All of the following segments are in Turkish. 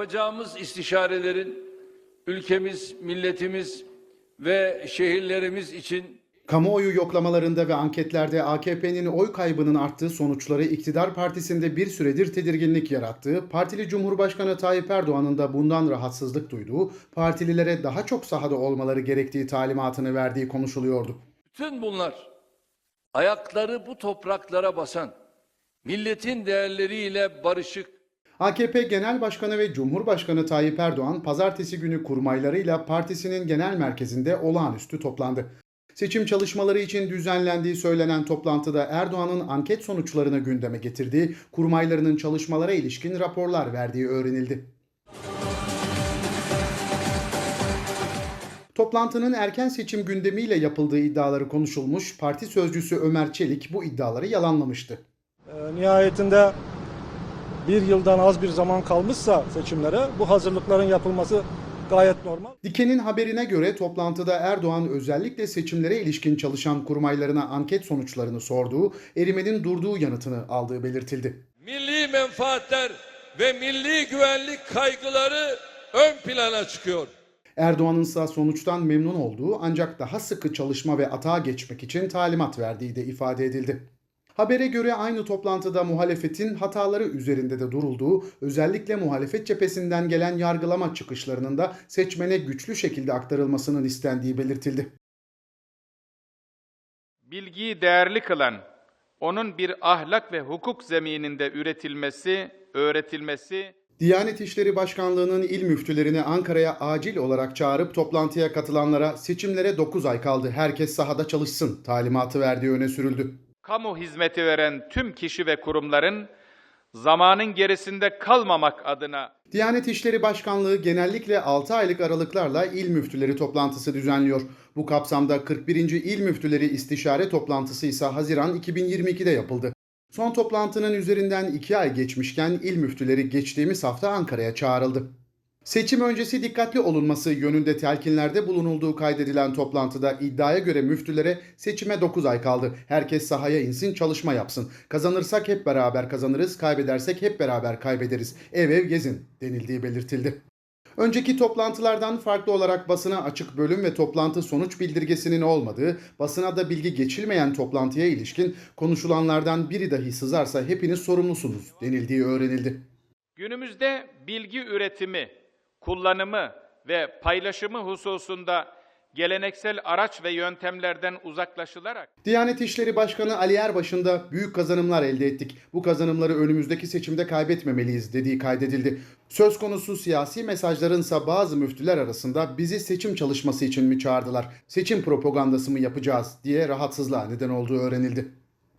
Yapacağımız istişarelerin ülkemiz, milletimiz ve şehirlerimiz için Kamuoyu yoklamalarında ve anketlerde AKP'nin oy kaybının arttığı sonuçları iktidar partisinde bir süredir tedirginlik yarattığı, partili Cumhurbaşkanı Tayyip Erdoğan'ın da bundan rahatsızlık duyduğu, partililere daha çok sahada olmaları gerektiği talimatını verdiği konuşuluyordu. bütün bunlar ayakları bu topraklara basan, milletin değerleriyle barışık, AKP Genel Başkanı ve Cumhurbaşkanı Tayyip Erdoğan pazartesi günü kurmaylarıyla partisinin genel merkezinde olağanüstü toplandı. Seçim çalışmaları için düzenlendiği söylenen toplantıda Erdoğan'ın anket sonuçlarını gündeme getirdiği, kurmaylarının çalışmalara ilişkin raporlar verdiği öğrenildi. Toplantının erken seçim gündemiyle yapıldığı iddiaları konuşulmuş, parti sözcüsü Ömer Çelik bu iddiaları yalanlamıştı. E, Nihayetinde bir yıldan az bir zaman kalmışsa seçimlere bu hazırlıkların yapılması gayet normal. Diken'in haberine göre toplantıda Erdoğan özellikle seçimlere ilişkin çalışan kurmaylarına anket sonuçlarını sorduğu, erimenin durduğu yanıtını aldığı belirtildi. milli menfaatler ve milli güvenlik kaygıları ön plana çıkıyor. Erdoğan'ın ise sonuçtan memnun olduğu ancak daha sıkı çalışma ve atağa geçmek için talimat verdiği de ifade edildi. Habere göre aynı toplantıda muhalefetin hataları üzerinde de durulduğu, özellikle muhalefet cephesinden gelen yargılama çıkışlarının da seçmene güçlü şekilde aktarılmasının istendiği belirtildi. bilgiyi değerli kılan, onun bir ahlak ve hukuk zemininde üretilmesi, öğretilmesi Diyanet İşleri Başkanlığı'nın il müftülerini Ankara'ya acil olarak çağırıp toplantıya katılanlara seçimlere 9 ay kaldı herkes sahada çalışsın talimatı verdiği öne sürüldü. Kamu hizmeti veren tüm kişi ve kurumların zamanın gerisinde kalmamak adına Diyanet İşleri Başkanlığı genellikle 6 aylık aralıklarla il müftüleri toplantısı düzenliyor. Bu kapsamda 41. İl Müftüleri İstişare Toplantısı ise Haziran 2022'de yapıldı. Son toplantının üzerinden 2 ay geçmişken il müftüleri geçtiğimiz hafta Ankara'ya çağrıldı. Seçim öncesi dikkatli olunması yönünde telkinlerde bulunulduğu kaydedilen toplantıda iddiaya göre müftülere seçime 9 ay kaldı. Herkes sahaya insin çalışma yapsın. Kazanırsak hep beraber kazanırız, kaybedersek hep beraber kaybederiz. Ev ev gezin denildiği belirtildi. Önceki toplantılardan farklı olarak basına açık bölüm ve toplantı sonuç bildirgesinin olmadığı, basına da bilgi geçilmeyen toplantıya ilişkin konuşulanlardan biri dahi sızarsa hepiniz sorumlusunuz denildiği öğrenildi. günümüzde bilgi üretimi, kullanımı ve paylaşımı hususunda geleneksel araç ve yöntemlerden uzaklaşılarak Diyanet İşleri Başkanı Ali Erbaş'ın da büyük kazanımlar elde ettik. Bu kazanımları önümüzdeki seçimde kaybetmemeliyiz dediği kaydedildi. Söz konusu siyasi mesajlarınsa bazı müftüler arasında bizi seçim çalışması için mi çağırdılar, seçim propagandası mı yapacağız diye rahatsızlığa neden olduğu öğrenildi.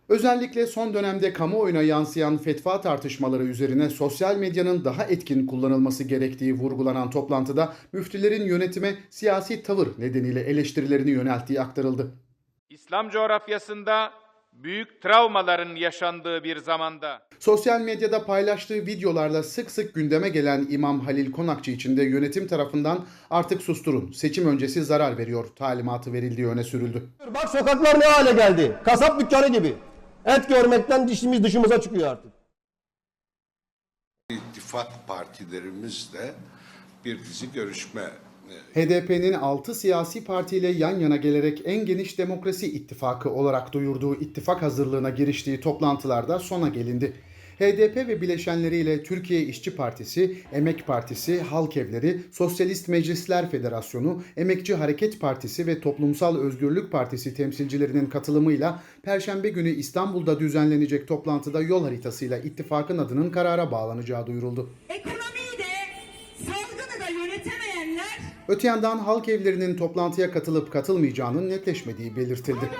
Özellikle son dönemde kamuoyuna yansıyan fetva tartışmaları üzerine sosyal medyanın daha etkin kullanılması gerektiği vurgulanan toplantıda müftülerin yönetime siyasi tavır nedeniyle eleştirilerini yönelttiği aktarıldı. İslam coğrafyasında büyük travmaların yaşandığı bir zamanda Sosyal medyada paylaştığı videolarla sık sık gündeme gelen İmam Halil Konakçı için de yönetim tarafından artık susturun, seçim öncesi zarar veriyor talimatı verildiği öne sürüldü. Bak sokaklar ne hale geldi. Kasap dükkanı gibi. Et görmekten dişimiz dışımıza çıkıyor artık. İttifak partilerimizle bir dizi görüşme HDP'nin 6 siyasi partiyle yan yana gelerek en geniş demokrasi ittifakı olarak duyurduğu ittifak hazırlığına giriştiği toplantılarda sona gelindi. HDP ve bileşenleriyle Türkiye İşçi Partisi, Emek Partisi, Halk Evleri, Sosyalist Meclisler Federasyonu, Emekçi Hareket Partisi ve Toplumsal Özgürlük Partisi temsilcilerinin katılımıyla Perşembe günü İstanbul'da düzenlenecek toplantıda yol haritasıyla ittifakın adının karara bağlanacağı duyuruldu. Ekonomiyi de salgını da yönetemeyenler Öte yandan halk evlerinin toplantıya katılıp katılmayacağının netleşmediği belirtildi.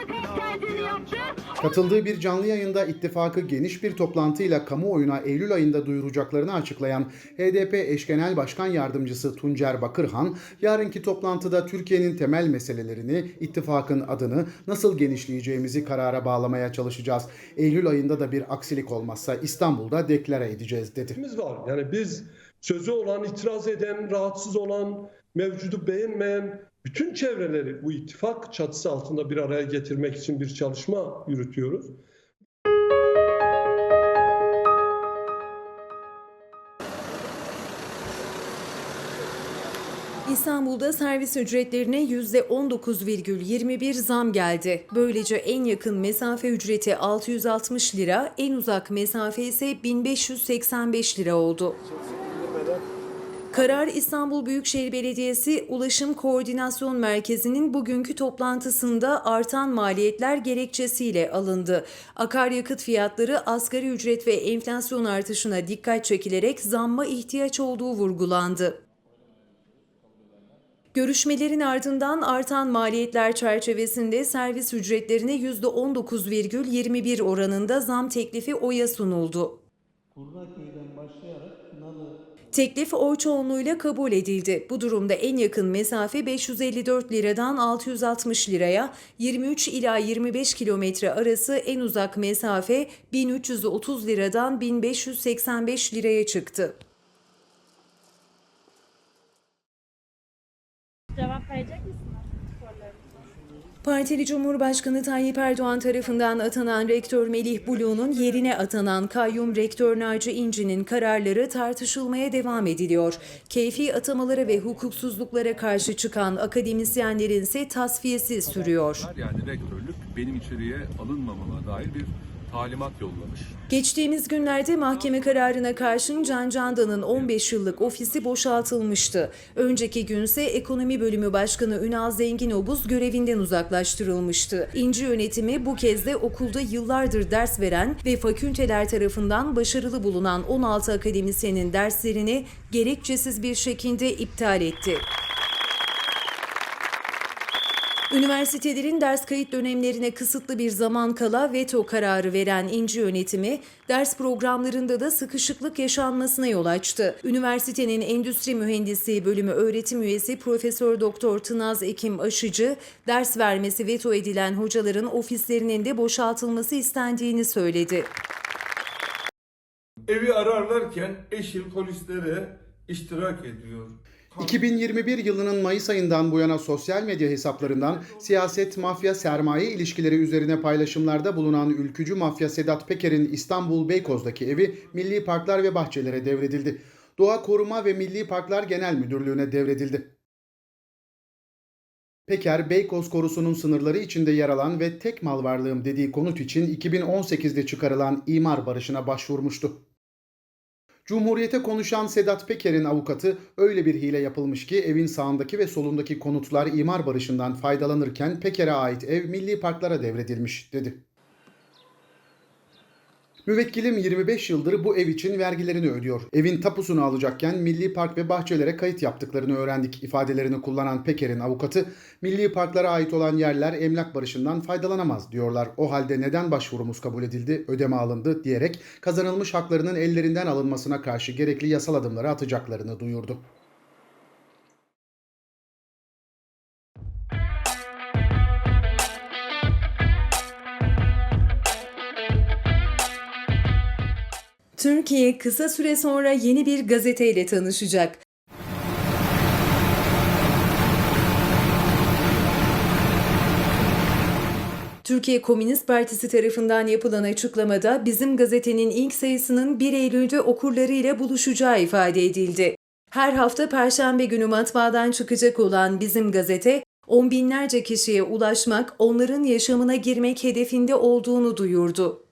Katıldığı bir canlı yayında ittifakı geniş bir toplantıyla kamuoyuna Eylül ayında duyuracaklarını açıklayan HDP eş genel başkan yardımcısı Tuncer Bakırhan, yarınki toplantıda Türkiye'nin temel meselelerini, ittifakın adını, nasıl genişleyeceğimizi karara bağlamaya çalışacağız. Eylül ayında da bir aksilik olmazsa İstanbul'da deklare edeceğiz dedi. Var. Yani biz sözü olan, itiraz eden, rahatsız olan, mevcudu beğenmeyen bütün çevreleri bu ittifak çatısı altında bir araya getirmek için bir çalışma yürütüyoruz. İstanbul'da servis ücretlerine %19,21 zam geldi. Böylece en yakın mesafe ücreti 660 lira, en uzak mesafe ise 1585 lira oldu. Karar İstanbul Büyükşehir Belediyesi Ulaşım Koordinasyon Merkezi'nin bugünkü toplantısında artan maliyetler gerekçesiyle alındı. Akaryakıt fiyatları asgari ücret ve enflasyon artışına dikkat çekilerek zamma ihtiyaç olduğu vurgulandı. Görüşmelerin ardından artan maliyetler çerçevesinde servis ücretlerine %19,21 oranında zam teklifi oya sunuldu. Teklif oy çoğunluğuyla kabul edildi. Bu durumda en yakın mesafe 554 liradan 660 liraya, 23 ila 25 kilometre arası en uzak mesafe 1330 liradan 1585 liraya çıktı. Partili Cumhurbaşkanı Tayyip Erdoğan tarafından atanan rektör Melih Bulu'nun yerine atanan kayyum rektör Naci İnci'nin kararları tartışılmaya devam ediliyor. Keyfi atamalara ve hukuksuzluklara karşı çıkan akademisyenlerin ise tasfiyesi sürüyor. Yani rektörlük benim içeriye alınmamama dair bir talimat yollamış. Geçtiğimiz günlerde mahkeme kararına karşın Can Candan'ın 15 yıllık ofisi boşaltılmıştı. Önceki günse Ekonomi Bölümü Başkanı Ünal Zenginobuz görevinden uzaklaştırılmıştı. İnci yönetimi bu kez de okulda yıllardır ders veren ve fakülteler tarafından başarılı bulunan 16 akademisyenin derslerini gerekçesiz bir şekilde iptal etti. Üniversitelerin ders kayıt dönemlerine kısıtlı bir zaman kala veto kararı veren İnci yönetimi, ders programlarında da sıkışıklık yaşanmasına yol açtı. Üniversitenin Endüstri Mühendisliği bölümü öğretim üyesi Profesör Doktor Tınaz Ekim Aşıcı, ders vermesi veto edilen hocaların ofislerinin de boşaltılması istendiğini söyledi. Evi ararlarken eşim polislere iştirak ediyor. 2021 yılının Mayıs ayından bu yana sosyal medya hesaplarından siyaset, mafya, sermaye ilişkileri üzerine paylaşımlarda bulunan ülkücü mafya Sedat Peker'in İstanbul Beykoz'daki evi Milli Parklar ve Bahçelere devredildi. Doğa Koruma ve Milli Parklar Genel Müdürlüğü'ne devredildi. Peker, Beykoz Korusu'nun sınırları içinde yer alan ve tek mal varlığım dediği konut için 2018'de çıkarılan imar barışına başvurmuştu. Cumhuriyete konuşan Sedat Peker'in avukatı öyle bir hile yapılmış ki evin sağındaki ve solundaki konutlar imar barışından faydalanırken Peker'e ait ev milli parklara devredilmiş dedi. Müvekkilim 25 yıldır bu ev için vergilerini ödüyor. Evin tapusunu alacakken milli park ve bahçelere kayıt yaptıklarını öğrendik ifadelerini kullanan Peker'in avukatı, milli parklara ait olan yerler emlak barışından faydalanamaz diyorlar. O halde neden başvurumuz kabul edildi, ödeme alındı diyerek kazanılmış haklarının ellerinden alınmasına karşı gerekli yasal adımları atacaklarını duyurdu. Türkiye kısa süre sonra yeni bir gazeteyle tanışacak. Türkiye Komünist Partisi tarafından yapılan açıklamada bizim gazetenin ilk sayısının 1 Eylül'de okurlarıyla buluşacağı ifade edildi. Her hafta Perşembe günü matbaadan çıkacak olan bizim gazete, on binlerce kişiye ulaşmak, onların yaşamına girmek hedefinde olduğunu duyurdu.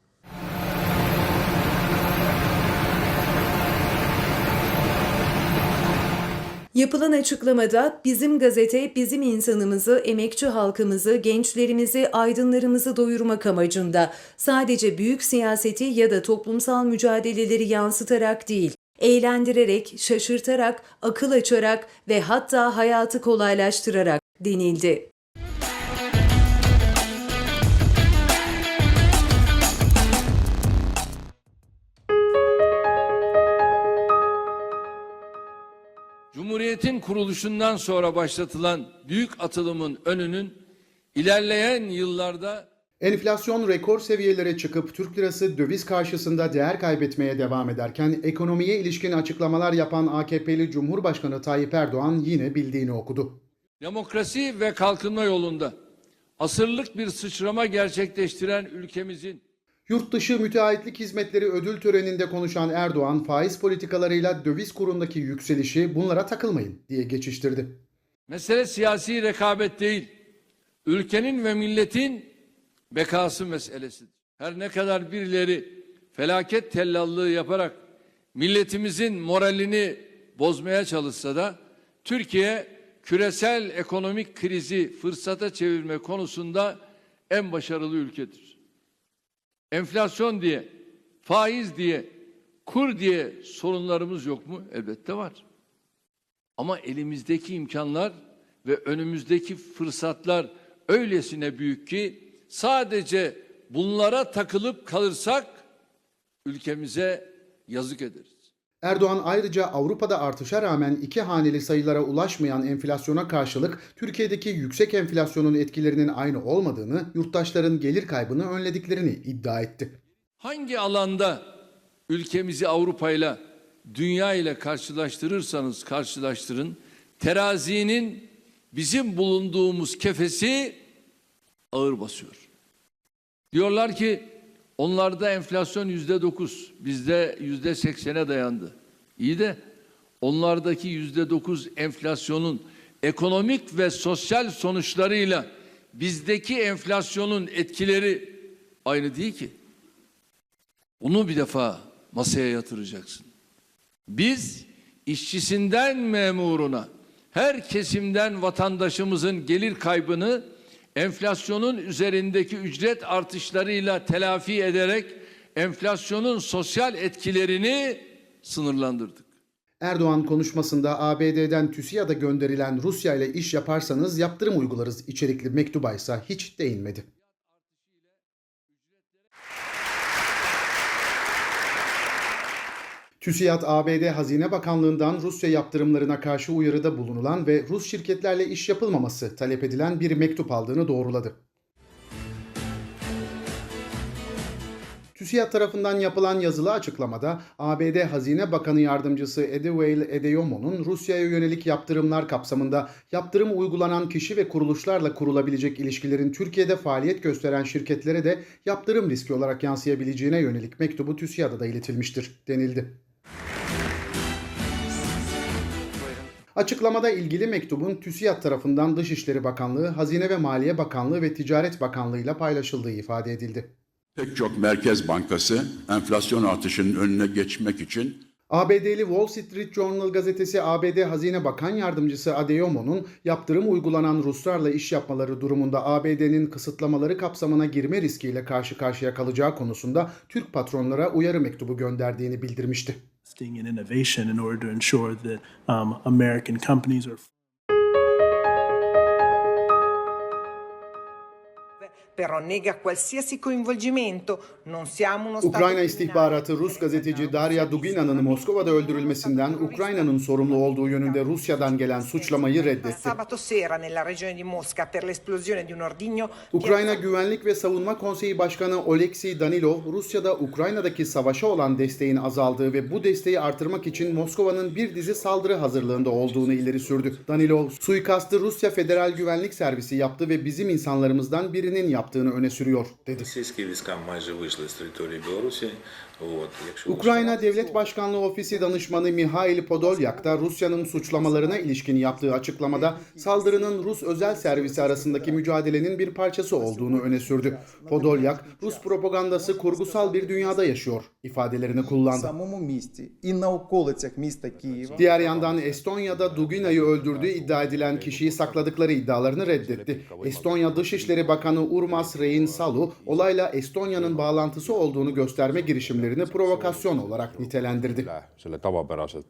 Yapılan açıklamada bizim gazete bizim insanımızı, emekçi halkımızı, gençlerimizi, aydınlarımızı doyurmak amacında sadece büyük siyaseti ya da toplumsal mücadeleleri yansıtarak değil, eğlendirerek, şaşırtarak, akıl açarak ve hatta hayatı kolaylaştırarak denildi. Cumhuriyetin kuruluşundan sonra başlatılan büyük atılımın önünün ilerleyen yıllarda Enflasyon rekor seviyelere çıkıp Türk lirası döviz karşısında değer kaybetmeye devam ederken ekonomiye ilişkin açıklamalar yapan AKP'li Cumhurbaşkanı Tayyip Erdoğan yine bildiğini okudu. demokrasi ve kalkınma yolunda asırlık bir sıçrama gerçekleştiren ülkemizin Yurt dışı müteahhitlik hizmetleri ödül töreninde konuşan Erdoğan faiz politikalarıyla döviz kurundaki yükselişi bunlara takılmayın diye geçiştirdi. Mesele siyasi rekabet değil. Ülkenin ve milletin bekası meselesidir. Her ne kadar birileri felaket tellallığı yaparak milletimizin moralini bozmaya çalışsa da Türkiye küresel ekonomik krizi fırsata çevirme konusunda en başarılı ülkedir. Enflasyon diye, faiz diye, kur diye sorunlarımız yok mu? Elbette var. Ama elimizdeki imkanlar ve önümüzdeki fırsatlar öylesine büyük ki sadece bunlara takılıp kalırsak ülkemize yazık ederiz. Erdoğan ayrıca Avrupa'da artışa rağmen iki haneli sayılara ulaşmayan enflasyona karşılık Türkiye'deki yüksek enflasyonun etkilerinin aynı olmadığını, yurttaşların gelir kaybını önlediklerini iddia etti. Hangi alanda ülkemizi Avrupa ile dünya ile karşılaştırırsanız karşılaştırın terazinin bizim bulunduğumuz kefesi ağır basıyor. Diyorlar ki onlarda enflasyon yüzde dokuz, bizde yüzde seksene dayandı. İyi de onlardaki yüzde dokuz enflasyonun ekonomik ve sosyal sonuçlarıyla bizdeki enflasyonun etkileri aynı değil ki. Bunu bir defa masaya yatıracaksın. Biz işçisinden memuruna, her kesimden vatandaşımızın gelir kaybını enflasyonun üzerindeki ücret artışlarıyla telafi ederek enflasyonun sosyal etkilerini sınırlandırdık. Erdoğan konuşmasında ABD'den TÜSİAD'a gönderilen Rusya ile iş yaparsanız yaptırım uygularız içerikli mektuba ise hiç değinmedi. TÜSİAD, ABD Hazine Bakanlığı'ndan Rusya yaptırımlarına karşı uyarıda bulunulan ve Rus şirketlerle iş yapılmaması talep edilen bir mektup aldığını doğruladı. TÜSİAD tarafından yapılan yazılı açıklamada ABD Hazine Bakanı Yardımcısı Edewale Edeyomo'nun Rusya'ya yönelik yaptırımlar kapsamında yaptırım uygulanan kişi ve kuruluşlarla kurulabilecek ilişkilerin Türkiye'de faaliyet gösteren şirketlere de yaptırım riski olarak yansıyabileceğine yönelik mektubu TÜSİAD'a da iletilmiştir denildi. Açıklamada ilgili mektubun TÜSİAD tarafından Dışişleri Bakanlığı, Hazine ve Maliye Bakanlığı ve Ticaret Bakanlığı ile paylaşıldığı ifade edildi. Pek çok merkez bankası enflasyon artışının önüne geçmek için ABD'li Wall Street Journal gazetesi ABD Hazine Bakan Yardımcısı Adeyomo'nun yaptırım uygulanan Ruslarla iş yapmaları durumunda ABD'nin kısıtlamaları kapsamına girme riskiyle karşı karşıya kalacağı konusunda Türk patronlara uyarı mektubu gönderdiğini bildirmişti. Investing in innovation in order to ensure that um, American companies are però nega qualsiasi coinvolgimento. Non siamo uno Ukrayna istihbaratı Rus gazeteci Darya Dugina'nın Moskova'da öldürülmesinden Ukrayna'nın sorumlu olduğu yönünde Rusya'dan gelen suçlamayı reddetti. Sabato sera nella regione di Mosca per l'esplosione di un ordigno Ukrayna Güvenlik ve Savunma Konseyi Başkanı Oleksiy Danilov, Rusya'da Ukrayna'daki savaşa olan desteğin azaldığı ve bu desteği artırmak için Moskova'nın bir dizi saldırı hazırlığında olduğunu ileri sürdü. Danilov, suikastı Rusya Federal Güvenlik Servisi yaptı ve bizim insanlarımızdan birinin yaptığını öne sürüyor, dedi. Ukrayna Devlet Başkanlığı Ofisi Danışmanı Mihail Podolyak da Rusya'nın suçlamalarına ilişkin yaptığı açıklamada saldırının Rus özel servisi arasındaki mücadelenin bir parçası olduğunu öne sürdü. Podolyak, Rus propagandası kurgusal bir dünyada yaşıyor ifadelerini kullandı. Diğer yandan Estonya'da Dugina'yı öldürdüğü iddia edilen kişiyi sakladıkları iddialarını reddetti. Estonya Dışişleri Bakanı Urmas Rein Salu olayla Estonya'nın bağlantısı olduğunu gösterme girişimleri girişimlerini provokasyon olarak nitelendirdi. tavapäraselt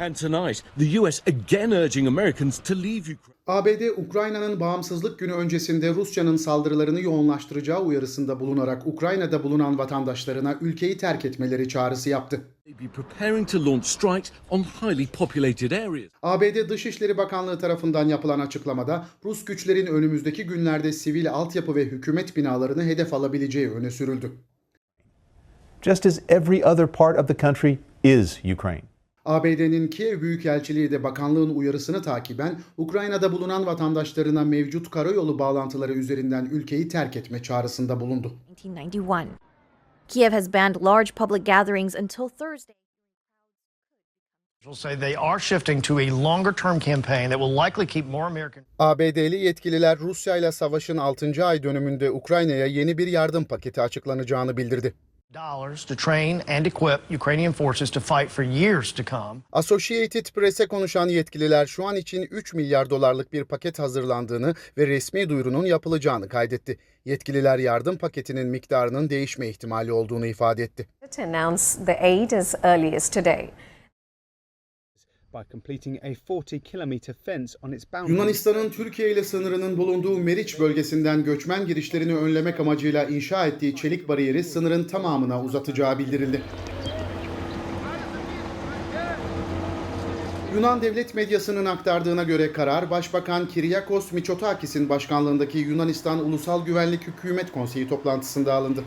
And tonight, the US again urging Americans to leave Ukraine. ABD, Ukrayna'nın bağımsızlık günü öncesinde Rusya'nın saldırılarını yoğunlaştıracağı uyarısında bulunarak Ukrayna'da bulunan vatandaşlarına ülkeyi terk etmeleri çağrısı yaptı. They be preparing to launch strikes on highly populated areas. ABD Dışişleri Bakanlığı tarafından yapılan açıklamada Rus güçlerin önümüzdeki günlerde sivil altyapı ve hükümet binalarını hedef alabileceği öne sürüldü. Just as every other part of the country is Ukraine. ABD'nin Kiev Büyükelçiliği de bakanlığın uyarısını takiben Ukrayna'da bulunan vatandaşlarına mevcut karayolu bağlantıları üzerinden ülkeyi terk etme çağrısında bulundu. 1991. Kiev has banned large public gatherings until Thursday. say they are shifting to a longer term campaign that will likely keep more American ABD'li yetkililer Rusya ile savaşın 6. ay dönümünde Ukrayna'ya yeni bir yardım paketi açıklanacağını bildirdi. Dollars to train and equip Ukrainian forces to fight for years to come. Associated Press'e konuşan yetkililer şu an için 3 milyar dolarlık bir paket hazırlandığını ve resmi duyurunun yapılacağını kaydetti. Yetkililer yardım paketinin miktarının değişme ihtimali olduğunu ifade etti. To announce the aid as early as today. By completing a 40 kilometer fence on its boundary. Yunanistan'ın Türkiye ile sınırının bulunduğu Meriç bölgesinden göçmen girişlerini önlemek amacıyla inşa ettiği çelik bariyeri sınırın tamamına uzatacağı bildirildi. Yunan devlet medyasının aktardığına göre karar Başbakan Kiryakos Mitsotakis'in başkanlığındaki Yunanistan Ulusal Güvenlik Hükümet Konseyi toplantısında alındı.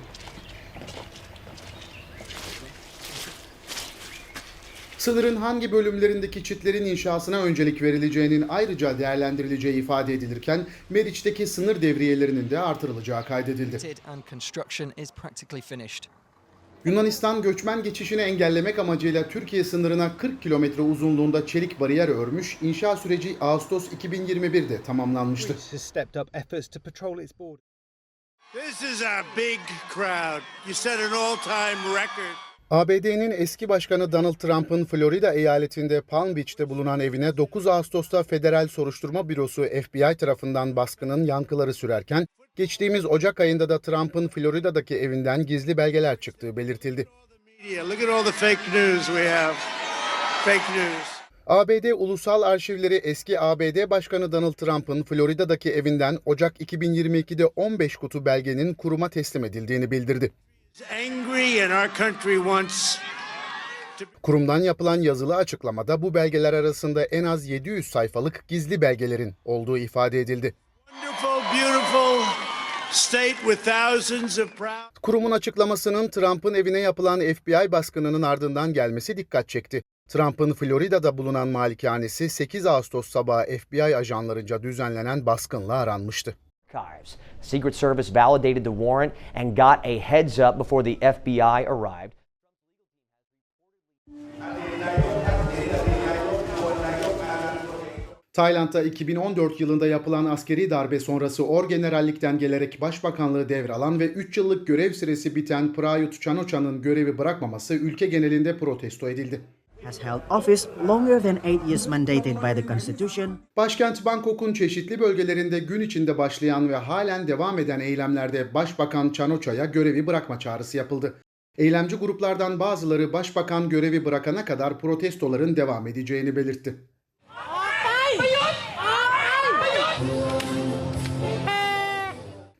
Sınırın hangi bölümlerindeki çitlerin inşasına öncelik verileceğinin ayrıca değerlendirileceği ifade edilirken Meriç'teki sınır devriyelerinin de artırılacağı kaydedildi. Yunanistan göçmen geçişini engellemek amacıyla Türkiye sınırına 40 kilometre uzunluğunda çelik bariyer örmüş, inşa süreci Ağustos 2021'de tamamlanmıştı. This is a big crowd. You set an all-time record. ABD'nin eski başkanı Donald Trump'ın Florida eyaletinde Palm Beach'te bulunan evine 9 Ağustos'ta Federal Soruşturma Bürosu FBI tarafından baskının yankıları sürerken, geçtiğimiz Ocak ayında da Trump'ın Florida'daki evinden gizli belgeler çıktığı belirtildi. ABD Ulusal Arşivleri eski ABD Başkanı Donald Trump'ın Florida'daki evinden Ocak 2022'de 15 kutu belgenin kuruma teslim edildiğini bildirdi. He's angry and our country wants Kurumdan yapılan yazılı açıklamada bu belgeler arasında en az 700 sayfalık gizli belgelerin olduğu ifade edildi. Kurumun açıklamasının Trump'ın evine yapılan FBI baskınının ardından gelmesi dikkat çekti. Trump'ın Florida'da bulunan malikanesi 8 Ağustos sabahı FBI ajanlarınca düzenlenen baskınla aranmıştı. Archives. Secret Service validated the warrant and got a heads up before the FBI arrived. Tayland'da 2014 yılında yapılan askeri darbe sonrası orgenerallikten gelerek başbakanlığı devralan ve 3 yıllık görev süresi biten Prayut Chan-o-cha'nın görevi bırakmaması ülke genelinde protesto edildi. Has held office longer than eight years mandated by the Constitution. Başkent Bangkok'un çeşitli bölgelerinde gün içinde başlayan ve halen devam eden eylemlerde Başbakan Chan-o-cha'ya görevi bırakma çağrısı yapıldı. Eylemci gruplardan bazıları başbakan görevi bırakana kadar protestoların devam edeceğini belirtti.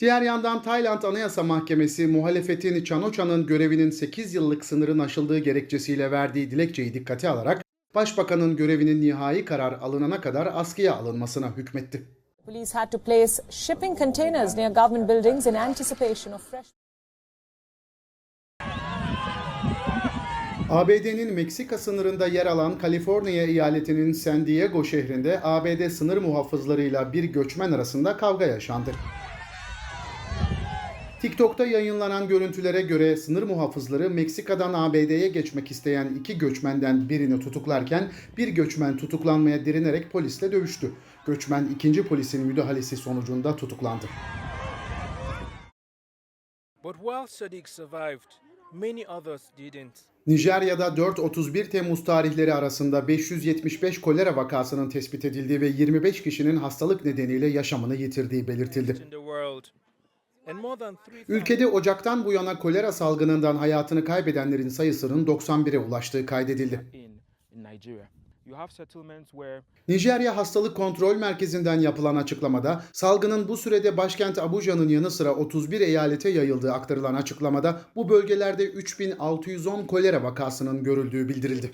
Diğer yandan Tayland Anayasa Mahkemesi muhalefetin Chan-o-cha'nın görevinin 8 yıllık sınırın aşıldığı gerekçesiyle verdiği dilekçeyi dikkate alarak Başbakanın görevinin nihai karar alınana kadar askıya alınmasına hükmetti. Police had to place shipping containers near government buildings in anticipation of fresh. ABD'nin Meksika sınırında yer alan Kaliforniya eyaletinin San Diego şehrinde ABD sınır muhafızlarıyla bir göçmen arasında kavga yaşandı. TikTok'ta yayınlanan görüntülere göre sınır muhafızları Meksika'dan ABD'ye geçmek isteyen iki göçmenden birini tutuklarken bir göçmen tutuklanmaya direnerek polisle dövüştü. Göçmen ikinci polisin müdahalesi sonucunda tutuklandı. But while Sadiq survived, many others didn't. Nijerya'da 4-31 Temmuz tarihleri arasında 575 kolera vakasının tespit edildiği ve 25 kişinin hastalık nedeniyle yaşamını yitirdiği belirtildi. Ülkede Ocak'tan bu yana kolera salgınından hayatını kaybedenlerin sayısının 91'e ulaştığı kaydedildi. Nijerya Hastalık Kontrol Merkezi'nden yapılan açıklamada salgının bu sürede başkent Abuja'nın yanı sıra 31 eyalete yayıldığı aktarılan açıklamada bu bölgelerde 3610 kolera vakasının görüldüğü bildirildi.